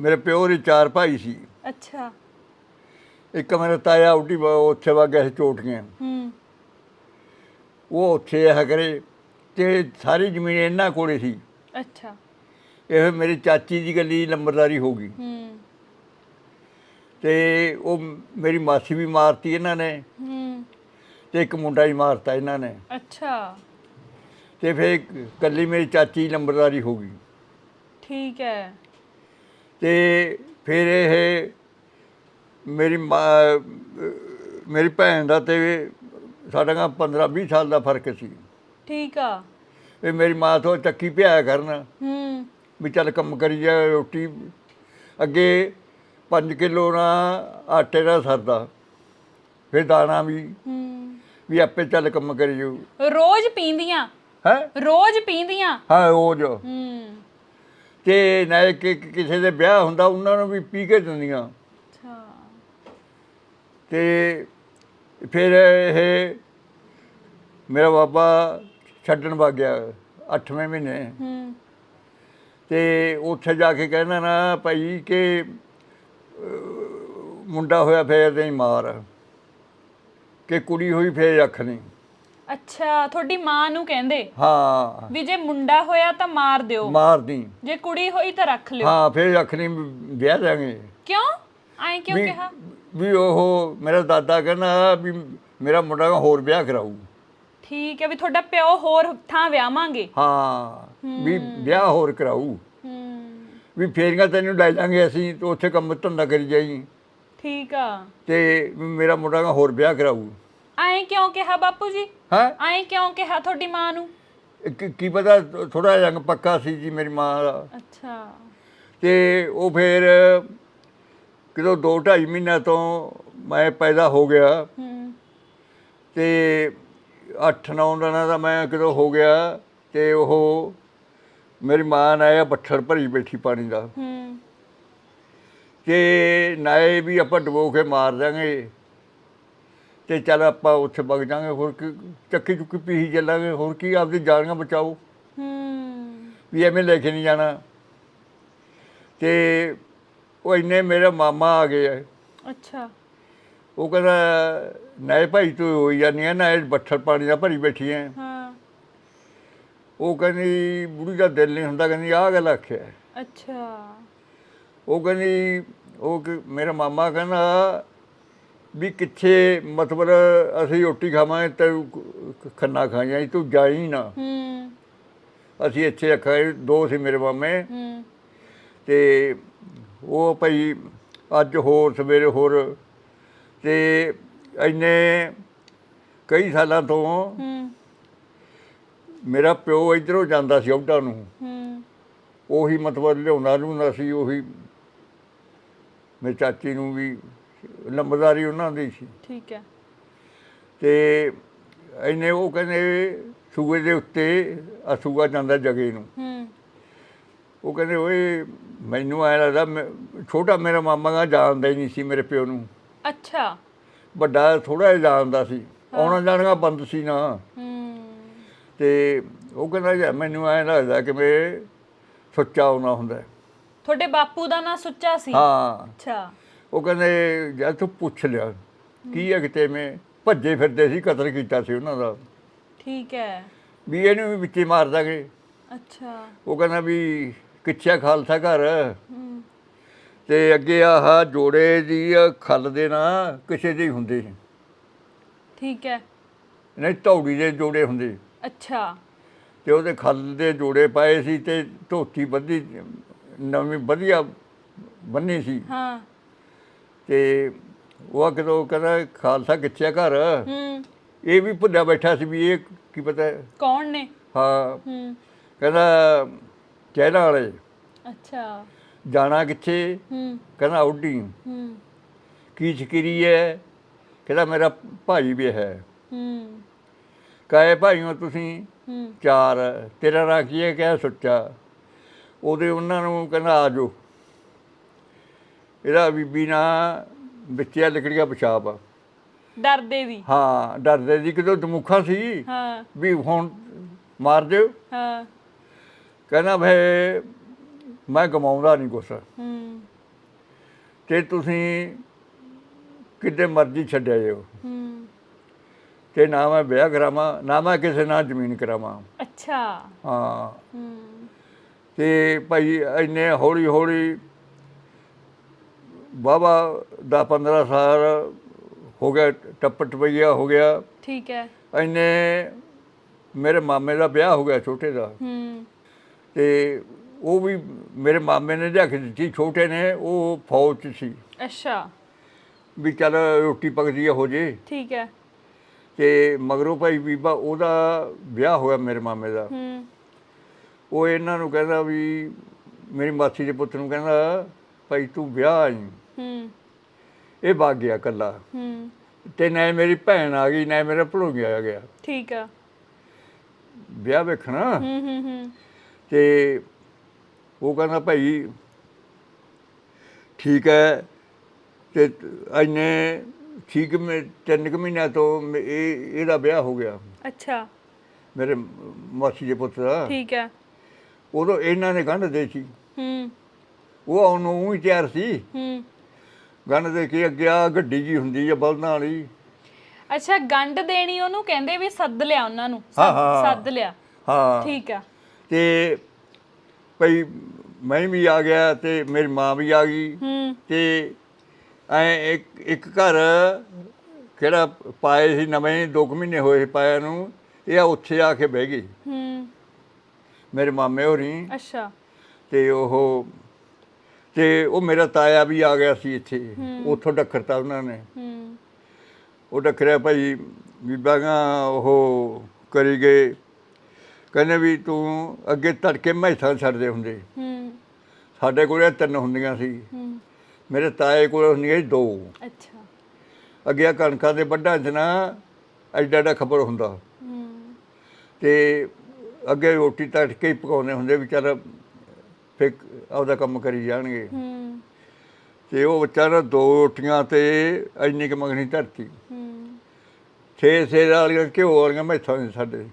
ਮੇਰੇ ਪਿਓ ਦੇ ਚਾਰ ਭਾਈ ਸੀ। ਅੱਛਾ। ਇੱਕ ਮੇਰਾ ਤਾਇਆ ਉੱਡੀ ਉੱਥੇ ਵਾ ਗਿਆ ਸੀ ਚੋਟੀਆਂ। ਹੂੰ। ਉਹ ਉੱਥੇ ਆ ਕਰੇ ਤੇ ਸਾਰੀ ਜ਼ਮੀਨ ਇਹਨਾਂ ਕੋਲੇ ਸੀ। ਅੱਛਾ। ਇਹ ਮੇਰੀ ਚਾਚੀ ਦੀ ਗੱਲੀ ਲੰਬਰਦਾਰੀ ਹੋ ਗਈ। ਹੂੰ। ਤੇ ਉਹ ਮੇਰੀ ਮਾਸੀ ਵੀ ਮਾਰਤੀ ਇਹਨਾਂ ਨੇ। ਹੂੰ। ਤੇ ਇੱਕ ਮੁੰਡਾ ਹੀ ਮਾਰਤਾ ਇਹਨਾਂ ਨੇ। ਅੱਛਾ। ਤੇ ਫਿਰ ਕੱਲੀ ਮੇਰੀ ਚਾਚੀ ਲੰਬਰਦਾਰੀ ਹੋ ਗਈ। ਠੀਕ ਹੈ। ਤੇ ਫਿਰ ਇਹ ਮੇਰੀ ਮਾਂ- ਮੇਰੀ ਭੈਣ ਦਾ ਤੇ ਸਾਡਾ ਗਾ 15 20 ਸਾਲ ਦਾ ਫ਼ਰਕ ਸੀ। ਠੀਕ ਆ। ਇਹ ਮੇਰੀ ਮਾਂ ਤੋਂ ਚੱਕੀ ਪਿਆਇਆ ਕਰਨ। ਹੂੰ। ਵੀ ਚੱਲ ਕੰਮ ਕਰੀ ਜਾ ਰੋਟੀ। ਅੱਗੇ 5 ਕਿਲੋ ਨਾ ਆਟੇ ਦਾ ਸਰਦਾ। ਫਿਰ ਦਾਣਾ ਵੀ। ਹੂੰ। ਵੀ ਆਪੇ ਚੱਲ ਕੰਮ ਕਰੀ ਜਾਊ। ਰੋਜ਼ ਪੀਂਦੀਆਂ? ਹੈ? ਰੋਜ਼ ਪੀਂਦੀਆਂ? ਹਾਂ ਉਹ ਜੋ ਹੂੰ। ਤੇ ਨਾ ਕਿ ਕਿਸੇ ਦੇ ਵਿਆਹ ਹੁੰਦਾ ਉਹਨਾਂ ਨੂੰ ਵੀ ਪੀ ਕੇ ਦਿੰਦੀਆਂ। ਅੱਛਾ। ਤੇ ਫਿਰ ਇਹ ਮੇਰਾ ਬਾਬਾ ਛੱਡਣ ਵਗ ਗਿਆ 8ਵੇਂ ਮਹੀਨੇ। ਹੂੰ। ਤੇ ਉੱਥੇ ਜਾ ਕੇ ਕਹਿੰਦਾ ਨਾ ਭਾਈ ਕਿ ਮੁੰਡਾ ਹੋਇਆ ਫੇਰ ਨਹੀਂ ਮਾਰ ਕਿ ਕੁੜੀ ਹੋਈ ਫੇਰ ਅੱਖ ਨਹੀਂ। ਅੱਛਾ ਤੁਹਾਡੀ ਮਾਂ ਨੂੰ ਕਹਿੰਦੇ ਹਾਂ। ਵੀ ਜੇ ਮੁੰਡਾ ਹੋਇਆ ਤਾਂ ਮਾਰ ਦਿਓ। ਮਾਰਦੀ। ਜੇ ਕੁੜੀ ਹੋਈ ਤਾਂ ਰੱਖ ਲਿਓ। ਹਾਂ ਫੇਰ ਨਹੀਂ ਵਿਆਹ ਦਾਂਗੇ ਕਿਉਂ? ਐਂ ਕਿਉਂ ਵੀ ਕਿਹਾ? ਵੀ ਉਹ ਮੇਰਾ ਦਾਦਾ ਕਹਿੰਦਾ ਵੀ ਮੇਰਾ ਮੁੰਡਾ ਹੋਰ ਵਿਆਹ ਕਰਾਊ। ਠੀਕ ਹੈ ਵੀ ਤੁਹਾਡਾ ਪਿਓ ਹੋਰ ਥਾਂ ਵਿਆਹਾਂਗੇ। ਹਾਂ ਵੀ ਵਿਆਹ ਹੋਰ ਕਰਾਊ। ਹੂੰ। ਵੀ ਫੇਰੀਆਂ ਤੈਨੂੰ ਲੈ ਜਾਾਂਗੇ ਅਸੀਂ ਤੇ ਉੱਥੇ ਕੰਮ ਧੰਦਾ ਕਰੀ ਜਾਈ। ਠੀਕ ਆ। ਤੇ ਵੀ ਮੇਰਾ ਮੁੰਡਾ ਕਹਿੰਦਾ ਹੋਰ ਵਿਆਹ ਕਰਾਊ। ਐਂ ਕਿਉਂ ਕਿਹਾ ਬਾਪੂ ਜੀ? ਹਾਂ? ਐਂ ਕਿਉਂ ਕਿਹਾ ਤੁਹਾਡੀ ਮਾਂ ਨੂੰ? ਕੀ- ਪਤਾ ਥੋੜਾ ਰੰਗ ਪੱਕਾ ਸੀ ਜੀ ਮੇਰੀ ਮਾਂ ਦਾ। ਅੱਛਾ। ਤੇ ਉਹ ਫਿਰ ਕਿਦੋਂ 2 2.5 ਮਹੀਨਾ ਤੋਂ ਮੈਂ ਪੈਦਾ ਹੋ ਗਿਆ। ਹੂੰ। ਤੇ 8-9 ਦਿਨਾਂ ਦਾ ਮੈਂ ਕਿਦੋਂ ਹੋ ਗਿਆ ਤੇ ਉਹ ਮੇਰੀ ਮਾਂ ਨੇ ਆਇਆ ਬੱਠਲ ਭਰੀ ਬੈਠੀ ਪਾਣੀ ਦਾ। ਹੂੰ। ਤੇ ਨਾਏ ਵੀ ਆਪਾਂ ਡਬੋ ਕੇ ਮਾਰ ਦਾਂਗੇ ਤੇ ਚੱਲ ਆਪਾਂ ਉੱਥੇ ਵਗ ਜਾਾਂਗੇ ਹੋਰ ਕੀ ਚੱਕੀ ਚੁੱਕੀ ਪੀਹੀ ਚੱਲਾਂਗੇ ਹੋਰ ਕੀ ਆਪਦੀ ਜਾਨਾਂ ਬਚਾਓ। ਹੂੰ। ਵੀ ਐਵੇਂ ਲੈ ਕੇ ਨਹੀਂ ਜਾਣਾ। ਤੇ ਉਹ ਇੰਨੇ ਮੇਰਾ ਮਾਮਾ ਆ ਗਏ। ਅੱਛਾ। ਉਹ ਕਹਿੰਦਾ ਨਾਏ ਭਾਈ ਤੂੰ ਹੋਈ ਜਾਂਦੀ ਆ ਨਾ ਬੱਠਲ ਪਾਣੀ ਦਾ ਭਰੀ ਬੈਠੀ ਐ। ਹਾਂ। ਉਹ ਕਹਿੰਦੀ ਬੁੜੀ ਦਾ ਦਿਲ ਨਹੀਂ ਹੁੰਦਾ। ਕਹਿੰਦੀ ਆਹ ਗੱਲ ਆਖਿਆ। ਅੱਛਾ। ਉਹ ਕਹਿੰਦੀ ਉਹ ਮੇਰਾ ਮਾਮਾ ਕਹਿੰਦਾ ਵੀ ਕਿੱਥੇ ਮਤਲਬ ਅਸੀਂ ਰੋਟੀ ਖਾਵਾਂਗੇ ਤੇ ਖੰਨਾ ਖਾਈਆਂ ਤੂੰ ਜਾਈ ਨਾ। ਹੂੰ। ਅਸੀਂ ਇੱਥੇ ਰੱਖਾਂਗੇ ਦੋ ਸੀ ਮੇਰੇ ਮਾਮੇ। ਹੂੰ। ਤੇ ਉਹ ਭਾਈ ਅੱਜ ਹੋਰ ਸਵੇਰੇ ਹੋਰ ਤੇ ਇੰਨੇ ਕਈ ਸਾਲਾਂ ਤੋਂ ਹੂੰ। ਮੇਰਾ ਪਿਓ ਇਧਰੋਂ ਜਾਂਦਾ ਸੀ ਔਡਾ ਨੂੰ। ਹੂੰ। ਉਹੀ ਮਤਲਬ ਲਿਆਉਂਦਾ ਲੂੰਦਾ ਸੀ ਉਹੀ ਮੇਰੀ ਚਾਚੀ ਨੂੰ ਵੀ ਲੰਬਦਾਰੀ ਉਹਨਾਂ ਦੀ ਸੀ। ਠੀਕ ਹੈ। ਤੇ ਇੰਨੇ ਉਹ ਕਹਿੰਦੇ ਸੂਏ ਦੇ ਉੱਤੇ ਅਸੂਆ ਜਾਂਦਾ ਜਗੇ ਨੂੰ। ਹੂੰ। ਉਹ ਕਹਿੰਦੇ ਓਏ ਮੈਨੂੰ ਐ ਲੱਗਦਾ ਛੋਟਾ ਮੇਰਾ ਮਾਮਾ ਗਾ ਜਾਣਦਾ ਹੀ ਨਹੀਂ ਸੀ ਮੇਰੇ ਪਿਓ ਨੂੰ। ਅੱਛਾ। ਵੱਡਾ ਥੋੜਾ ਜਿਹਾ ਜਾਣਦਾ ਸੀ। ਆਉਣਾ ਜਾਣਾ ਬੰਦ ਸੀ ਨਾ। ਹੂੰ। ਤੇ ਉਹ ਕਹਿੰਦਾ ਯਾਰ ਮੈਨੂੰ ਐ ਲੱਗਦਾ ਕਿ ਮੈਂ ਸੁੱਚਾ ਹੁੰਦਾ। ਤੁਹਾਡੇ ਬਾਪੂ ਦਾ ਨਾਂ ਸੁੱਚਾ ਸੀ? ਹਾਂ। ਅੱਛਾ। ਉਹ ਕਹਿੰਦੇ ਜਦ ਤੂੰ ਪੁੱਛ ਲਿਆ। ਕੀ ਹੈ ਕਿਤੇ ਮੈਂ? ਭੱਜੇ ਫਿਰਦੇ ਸੀ ਕਤਲ ਕੀਤਾ ਸੀ ਉਹਨਾਂ ਦਾ। ਠੀਕ ਹੈ। ਵੀ ਇਹਨੂੰ ਵੀ ਵਿੱਚੇ ਮਾਰ ਦਾਂਗੇ। ਅੱਛਾ। ਉਹ ਕਹਿੰਦਾ ਵੀ ਕਿੱਛਾ ਖਾਲਸਾ ਘਰ। ਤੇ ਅੱਗੇ ਆਹ ਜੋੜੇ ਦੀ ਖੱਲ ਦੇ ਨਾ ਕਿਸੇ ਦੇ ਹੀ ਹੁੰਦੇ ਸੀ। ਠੀਕ ਹੈ। ਨਹੀਂ ਧੌੜੀ ਦੇ ਜੋੜੇ ਹੁੰਦੇ। ਅੱਛਾ। ਤੇ ਉਹਦੇ ਖੱਲ ਦੇ ਜੋੜੇ ਪਾਏ ਸੀ ਤੇ ਧੋਤੀ ਬੱਧੀ ਨਵੀਂ ਵਧੀਆ ਬੰਨੀ ਸੀ। ਹਾਂ। ਤੇ ਉਹ ਕਿਦੋਂ ਕਹਿੰਦਾ ਖਾਲਸਾ ਕਿੱਥੇ ਆ ਘਰ? ਹੂੰ। ਇਹ ਵੀ ਭੁੱਲਿਆ ਬੈਠਾ ਸੀ ਵੀ ਇਹ ਕੀ ਪਤਾ ਹੈ। ਕੌਣ ਨੇ? ਹਾਂ। ਹੂੰ। ਕਹਿੰਦਾ ਚਹਿਰਾ ਵਾਲੇ। ਅੱਛਾ। ਜਾਣਾ ਕਿੱਥੇ? ਹੂੰ। ਕਹਿੰਦਾ ਉੱਡੀ ਹੂੰ। ਕੀ ਸ਼ਕਰੀ ਹੈ? ਕਹਿੰਦਾ ਮੇਰਾ ਭਾਈ ਵੀ ਹੈ। ਹੂੰ। ਕਾਏ ਭਾਈਓ ਤੁਸੀਂ ਹੂੰ। ਚਾਰ। ਤੇਰਾ ਨਾਂ ਕੀ ਹੈ ਕਿਹਾ ਸੁੱਚਾ। ਉਹਦੇ ਉਹਨਾਂ ਨੂੰ ਕਹਿੰਦਾ ਆ ਜਾਓ। ਇਹਦਾ ਬੀਬੀ ਨਾ ਵਿੱਚਿਆ ਲਿਕੜੀਆਂ ਪਿਸ਼ਾਬ ਆ। ਡਰਦੇ ਵੀ। ਹਾਂ ਡਰਦੇ ਦੀ ਕਿਦੋਂ ਦਮੁਖਾ ਸੀ। ਹਾਂ। ਵੀ ਹੁਣ ਮਾਰ ਦਿਓ। ਹਾਂ। ਕਹਿੰਦਾ ਭਈ ਮੈਂ ਗਮਾਉਂਦਾ ਨਹੀਂ ਕੁਛ। ਹੂੰ। ਤੇ ਤੁਸੀਂ ਕਿਤੇ ਮਰਜ਼ੀ ਛੱਡਿਆ ਜਾਓ। ਹੂੰ। ਤੇ ਨਾ ਮੈਂ ਵਿਆਹ ਕਰਾਵਾਂ ਨਾ ਮੈਂ ਕਿਸੇ ਨਾਲ ਜ਼ਮੀਨ ਕਰਾਵਾਂ। ਅੱਛਾ। ਹਾਂ। ਹੂੰ। ਤੇ ਭਾਈ ਇੰਨੇ ਹੌਲੀ ਹੌਲੀ ਬਾਬਾ ਦਾ 15 ਸਾਲ ਹੋ ਗਿਆ ਟੱਪ ਟਪਈਆ ਹੋ ਗਿਆ। ਠੀਕ ਹੈ। ਇੰਨੇ ਮੇਰੇ ਮਾਮੇ ਦਾ ਵਿਆਹ ਹੋ ਗਿਆ ਛੋਟੇ ਦਾ। ਹੂੰ। ਤੇ ਉਹ ਵੀ ਮੇਰੇ ਮਾਮੇ ਨੇ ਲਿਆ ਕੇ ਦਿੱਤੀ ਛੋਟੇ ਨੇ ਉਹ ਫੌਜ 'ਚ ਸੀ। ਅੱਛਾ। ਵੀ ਚੱਲ ਰੋਟੀ ਪੱਕਦੀ ਹੋ ਜੇ। ਠੀਕ ਹੈ। ਤੇ ਮਗਰੋਂ ਭਾਈ ਬੀਬਾ ਉਹਦਾ ਵਿਆਹ ਹੋਇਆ ਮੇਰੇ ਮਾਮੇ ਦਾ। ਹੂੰ। ਉਹ ਇਹਨਾਂ ਨੂੰ ਕਹਿੰਦਾ ਵੀ ਮੇਰੀ ਮਾਸੀ ਦੇ ਪੁੱਤ ਨੂੰ ਕਹਿੰਦਾ ਭਾਈ ਤੂੰ ਵਿਆਹ ਆਈ ਹੂੰ। ਇਹ ਭਾਗ ਗਿਆ ਕੱਲਾ ਹੂੰ। ਤੇ ਨਾ ਮੇਰੀ ਭੈਣ ਆ ਗਈ ਨਾ ਮੇਰਾ ਭਣੋਈਆ ਆ ਗਿਆ। ਠੀਕ ਆ। ਵਿਆਹ ਵੇਖਣਾ। ਹੂੰ ਹੂੰ ਹੂੰ। ਤੇ ਉਹ ਕਹਿੰਦਾ ਭਾਈ ਠੀਕ ਹੈ ਤੇ ਇੰਨੇ ਠੀਕ ਮੈਂ ਤਿੰਨ ਕੁ ਮਹੀਨਿਆਂ ਤੋਂ ਮੇ- ਇਹ ਇਹਦਾ ਵਿਆਹ ਹੋ ਗਿਆ। ਅੱਛਾ। ਮੇਰੇ ਮਾਸੀ ਦੇ ਪੁੱਤ ਦਾ। ਠੀਕ ਹੈ ਉਦੋਂ ਇਹਨਾਂ ਨੇ ਗੰਢ ਦੇ ਸੀ ਹੂੰ। ਉਹ ਆਉਣ ਨੂੰ ਊਂ ਹੀ ਤਿਆਰ ਸੀ। ਹੂੰ। ਗੰਢ ਦੇ ਕੇ ਅੱਗੇ ਆ ਗੱਡੀ ਜੀ ਹੁੰਦੀ ਆ ਬਲਦਾਂ ਵਾਲੀ। ਅੱਛਾ ਗੰਢ ਦੇਣੀ ਉਹਨੂੰ ਕਹਿੰਦੇ ਵੀ ਸੱਦ ਲਿਆ ਉਹਨਾਂ ਨੂੰ। ਹਾਂ, ਸੱਦ- ਹਾਂ। ਸੱਦ ਲਿਆ। ਹਾਂ। ਠੀਕ ਆ। ਤੇ ਭਈ ਮੈਂ ਵੀ ਆ ਗਿਆ ਤੇ ਮੇਰੀ ਮਾਂ ਵੀ ਆ ਗਈ। ਹੂੰ। ਤੇ ਐ ਇੱਕ ਇੱਕ ਘਰ ਕਿਹੜਾ ਪਾਏ ਸੀ ਨਵੇਂ 2 ਮਹੀਨੇ ਹੋਏ ਸੀ ਪਾਇਆ ਨੂੰ ਇਹ ਆ ਉੱਥੇ ਆ ਕੇ ਬਹਿ ਗਈ। ਹੂੰ। ਮੇਰੇ ਮਾਮੇ ਹੋਰੀ। ਅੱਛਾ। ਤੇ ਉਹ ਤੇ ਉਹ ਮੇਰਾ ਤਾਇਆ ਵੀ ਆ ਗਿਆ ਸੀ ਇੱਥੇ। ਉੱਥੋਂ ਡੱਕਰਤਾ ਉਹਨਾਂ ਨੇ। ਹੂੰ। ਉਹ ਡੱਕਰਿਆ ਭਾਈ ਬੀਬਾਗਾ ਉਹ ਕਰੀ ਗਏ। ਕਹਿੰਦੇ ਵੀ ਤੂੰ ਅੱਗੇ ਤੜਕੇ ਮੈਸਾਂ ਛੱਡਦੇ ਹੁੰਦੇ। ਹੂੰ। ਸਾਡੇ ਕੋਲ ਤਿੰਨ ਹੁੰਦੀਆਂ ਸੀ। ਹੂੰ। ਮੇਰੇ ਤਾਏ ਕੋਲ ਹੁੰਦੀਆਂ ਸੀ ਦੋ। ਅੱਛਾ। ਅੱਗੇ ਕਣਕਾਂ ਦੇ ਵੱਢਾਂ 'ਚ ਨਾ ਐਡਾ ਐਡਾ ਖਬਰ ਹੁੰਦਾ। ਹੂੰ। ਤੇ ਅੱਗੇ ਰੋਟੀ ਤੜਕੇ ਕੇ ਹੀ ਪਕਾਉਂਦੇ ਹੁੰਦੇ ਵੀ ਚੱਲ ਫਿਰ ਆਪਦਾ ਕੰਮ ਕਰੀ ਜਾਣਗੇ। ਹੂੰ। ਤੇ ਉਹ ਬੱਚਾ ਨਾ ਦੋ ਰੋਟੀਆਂ ਤੇ ਇੰਨੀ ਕੁ ਮੰਗਣੀ ਧਰਤੀ। ਹੂੰ। ਛੇ ਛੇ ਵਾਲੀਆਂ ਘਿਓ ਵਾਲੀਆਂ ਮੈਥਾਂ ਸੀ ਸਾਡੇ।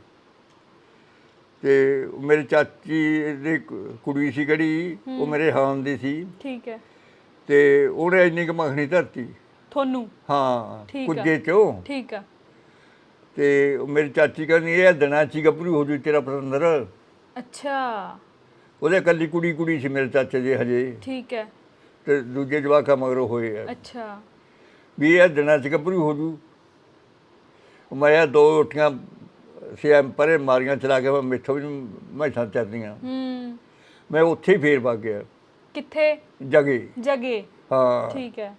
ਤੇ ਮੇਰੀ ਚਾਚੀ ਦੀ ਕੁੜੀ ਸੀ ਕਿਹੜੀ ਉਹ ਮੇਰੇ ਹਾਨ ਦੀ ਸੀ। ਠੀਕ ਹੈ। ਤੇ ਉਹਨੇ ਇੰਨੀ ਕੁ ਮੰਗਣੀ ਧਰਤੀ। ਤੁਹਾਨੂੰ ਹਾਂ ਠੀਕ ਆ। ਕੁੱਜੇ ਚੋਂ। ਠੀਕ ਆ। ਤੇ ਉਹ ਮੇਰੀ ਚਾਚੀ ਕਹਿੰਦੀ ਇਹ ਦਿਨਾਂ ਚ ਗੱਭਰੂ ਹੋ ਜੂ ਤੇਰਾ ਪਤੰਦਰ। ਅੱਛਾ। ਉਹਦੇ ਕੱਲੀ ਕੁੜੀ ਕੁੜੀ ਸੀ ਮੇਰੇ ਚਾਚੇ ਦੇ ਹਜੇ। ਠੀਕ ਹੈ। ਤੇ ਦੂਜੇ ਜਵਾਕਾਂ ਮਗਰੋਂ ਹੋਏ ਆ। ਅੱਛਾ। ਵੀ ਇਹ ਦਿਨਾਂ ਚ ਗੱਭਰੂ ਹੋ ਜੂ। ਮੈਂ ਦੋ ਰੋਟੀਆਂ ਸਿਆਮ ਪਰੇ ਮਾਰੀਆਂ ਚਲਾ ਕੇ ਮੈਂ ਮਿੱਠੋ ਵੀ ਮੈਠਾਂ ਚੱਲਦੀਆਂ ਹੂੰ। ਮੈਂ ਉੱਥੇ ਹੀ ਫੇਰ ਵਗ ਗਿਆ। ਕਿੱਥੇ? ਜਗੇ। ਜਗੇ। ਹਾਂ। ਠੀਕ ਹੈ।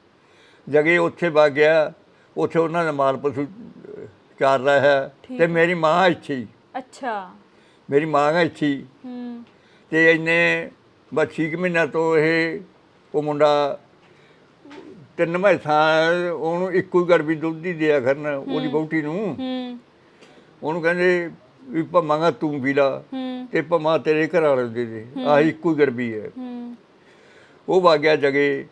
ਜਗੇ ਉੱਥੇ ਵਗ ਗਿਆ। ਉੱਥੇ ਉਹਨਾਂ ਨੇ ਮਾਲ ਪਸ਼ੂ ਚਾਰ ਰਿਹਾ ਹੈ। ਤੇ ਮੇਰੀ ਮਾਂ ਇੱਥੇ ਹੀ। ਅੱਛਾ। ਮੇਰੀ ਮਾਂ ਇੱਥੇ ਹੂੰ। ਤੇ ਇੰਨੇ ਬਸ ਛੇ ਕੁ ਮਹੀਨਿਆਂ ਤੋਂ ਇਹ ਉਹ ਮੁੰਡਾ ਤਿੰਨ ਮੈਸਾਂ ਉਹਨੂੰ ਇੱਕੋ ਹੀ ਗੜਬੀ ਦੁੱਧ ਹੀ ਦਿਆ ਕਰਨ ਉਹਦੀ ਬਹੂਟੀ ਨੂੰ। ਹੂੰ। ਉਹਨੂੰ ਕਹਿੰਦੇ ਵੀ ਭਮਾਂਗਾ ਤੂੰ ਪੀ ਲਾ ਤੇ ਭਮਾ ਤੇਰੇ ਘਰ ਵਾਲੇ ਦੇ ਦੇ ਆਹ ਇੱਕੋ ਹੀ ਗੜਬੀ ਹੈ। ਉਹ ਵਾਗਿਆ ਜਗੇ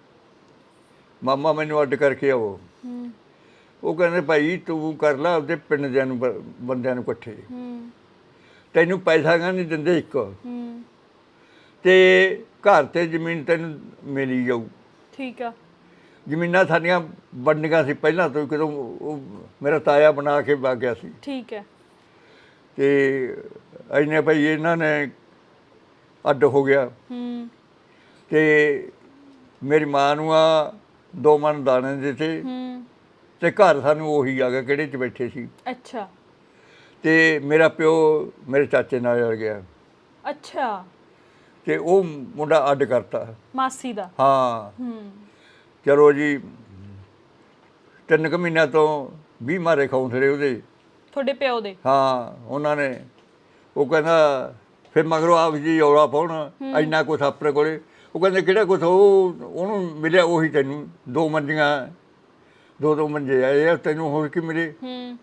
ਮਾਮਾ ਮੈਨੂੰ ਅੱਡ ਕਰਕੇ ਆਓ ਉਹ ਕਹਿੰਦੇ ਭਾਈ ਤੂੰ ਕਰ ਲੈ ਆਪਦੇ ਪਿੰਡ ਦਿਆਂ ਨੂੰ ਬੰਦਿਆਂ ਨੂੰ ਇਕੱਠੇ। ਤੈਨੂੰ ਪੈਸਾ ਗਾ ਨਹੀਂ ਦਿੰਦੇ ਇੱਕ। ਤੇ ਘਰ ਤੇ ਜ਼ਮੀਨ ਤੈਨੂੰ ਮਿਲੀ ਜਾਊ। ਠੀਕ ਆ। ਜ਼ਮੀਨਾਂ ਸਾਡੀਆਂ ਵੰਡੀਆਂ ਸੀ ਪਹਿਲਾਂ ਤੋਂ ਕਦੋਂ ਉਹ ਮੇਰਾ ਤਾਇਆ ਬਣਾ ਕੇ ਵਗ ਗਿਆ ਸੀ। ਠੀਕ ਹੈ। ਤੇ ਐਨੇ ਭਾਈ ਇਹਨਾਂ ਨੇ ਅੱਡ ਹੋ ਗਿਆ। ਹੂੰ। ਤੇ ਮੇਰੀ ਮਾਂ ਨੂੰ ਆ ਦੋ ਮਨ ਦਾਣੇ ਦਿੱਤੇ। ਹੂੰ। ਤੇ ਘਰ ਸਾਨੂੰ ਉਹੀ ਆ ਗਿਆ ਕਿਹੜੇ ਚ ਬੈਠੇ ਸੀ। ਅੱਛਾ। ਤੇ ਮੇਰਾ ਪਿਓ ਮੇਰੇ ਚਾਚੇ ਨਾਲ ਰਲ ਗਿਆ। ਅੱਛਾ। ਤੇ ਉਹ ਮੁੰਡਾ ਅੱਡ ਕਰਤਾ। ਮਾਸੀ ਦਾ। ਹਾਂ। ਹੂੰ। ਚਲੋ ਜੀ ਤਿੰਨ ਕੁ ਮਹੀਨਿਆਂ ਤੋਂ 20 ਮਾਰੇ ਖੌਂਸਲੇ ਉਹਦੇ। ਤੁਹਾਡੇ ਪਿਓ ਦੇ? ਹਾਂ ਉਹਨਾਂ ਨੇ। ਉਹ ਕਹਿੰਦਾ ਫਿਰ ਮਗਰੋਂ ਆਪ ਜੀ ਔਲਾ ਪਾਉਣ ਇੰਨਾ ਕੁਛ ਆਪਣੇ ਕੋਲੇ। ਉਹ ਕਹਿੰਦੇ ਕਿਹੜਾ ਕੁਛ ਉਹ ਉਹਨੂੰ ਮਿਲਿਆ ਉਹੀ ਤੈਨੂੰ ਦੋ ਮੰਜੀਆਂ। ਦੋ ਦੋ ਮੰਜੇ ਆਏ ਆ ਤੈਨੂੰ ਹੋਰ ਕੀ ਮਿਲੇ? ਹੂੰ।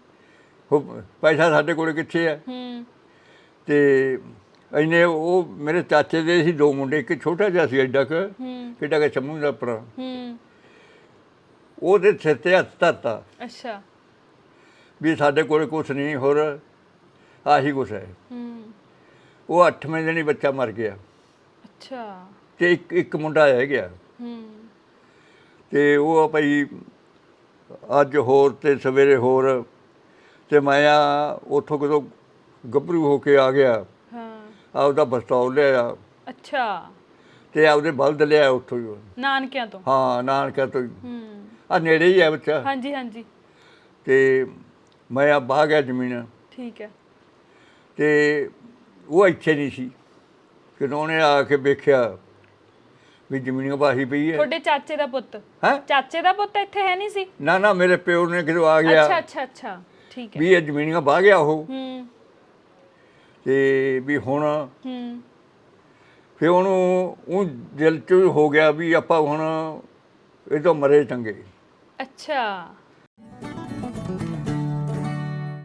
ਉਹ ਪੈਸਾ ਸਾਡੇ ਕੋਲੇ ਕਿੱਥੇ ਆ? ਹੂੰ। ਤੇ ਇੰਨੇ ਉਹ ਮੇਰੇ ਚਾਚੇ ਦੇ ਸੀ ਦੋ ਮੁੰਡੇ ਇੱਕ ਛੋਟਾ ਜਿਹਾ ਸੀ ਐਡਾ ਕੁ ਕਿੱਡਾ ਕਿ ਚੰਮੂ ਦਾ ਹੂੰ। ਉਹਦੇ ਸਿਰ ਤੇ ਹੱਥ ਧਰਤਾ। ਅੱਛਾ। ਵੀ ਸਾਡੇ ਕੋਲੇ ਕੁਛ ਨਹੀਂ ਹੋਰ ਆਹੀ ਕੁਛ ਹੈ। ਹੂੰ। ਉਹ 8ਵੇਂ ਦਿਨ ਹੀ ਬੱਚਾ ਮਰ ਗਿਆ। ਅੱਛਾ। ਤੇ ਇੱਕ ਇੱਕ ਮੁੰਡਾ ਰਹਿ ਗਿਆ। ਹੂੰ। ਤੇ ਉਹ ਭਾਈ ਅੱਜ ਹੋਰ ਤੇ ਸਵੇਰੇ ਹੋਰ ਤੇ ਮੈਂ ਆ ਉੱਥੋਂ ਕਦੋਂ ਗੱਭਰੂ ਹੋ ਕੇ ਆ ਗਿਆ। ਆਪਦਾ ਬਸਤੌਲ ਲਿਆ ਅੱਛਾ। ਤੇ ਆਪਦੇ ਬਲਦ ਲਿਆ ਉੱਥੋਂ ਹੀ। ਨਾਨਕਿਆਂ ਤੋਂ? ਹਾਂ ਨਾਨਕਾ ਤੋਂ ਹੂੰ। ਆ ਨੇੜੇ ਹੀ ਆ ਬੱਚਾ। ਹਾਂਜੀ ਹਾਂਜੀ। ਤੇ ਮੈਂ ਆ ਬਾਹ ਗਿਆ ਜ਼ਮੀਨ। ਠੀਕ ਹੈ। ਤੇ ਉਹ ਇੱਥੇ ਨਹੀਂ ਸੀ। ਜਦੋਂ ਉਹਨੇ ਆ ਕੇ ਵੇਖਿਆ ਵੀ ਜ਼ਮੀਨ ਬਾਹੀ ਪਈ ਹੈ। ਤੁਹਾਡੇ ਚਾਚੇ ਦਾ ਪੁੱਤ? ਹੈ? ਚਾਚੇ ਦਾ ਪੁੱਤ ਇੱਥੇ ਹੈ ਨਹੀਂ ਸੀ? ਨਾ ਨਾ ਮੇਰੇ ਪਿਓ ਨੇ ਕਿਦੋਂ ਆ ਅੱਛਾ ਗਿਆ। ਅੱਛਾ ਅੱਛਾ ਠੀਕ ਹੈ। ਵੀ ਇਹ ਜ਼ਮੀਨਾਂ ਬਾਹ ਗਿਆ ਉਹ। ਹੂੰ। ਤੇ ਵੀ ਹੁਣ ਹੂੰ। ਫਿਰ ਉਹਨੂੰ ਉਹ ਦਿਲ ਚ ਹੋ ਗਿਆ ਵੀ ਆਪਾਂ ਹੁਣ ਇਹ ਤੋਂ ਮਰੇ ਚੰਗੇ। ਅੱਛਾ।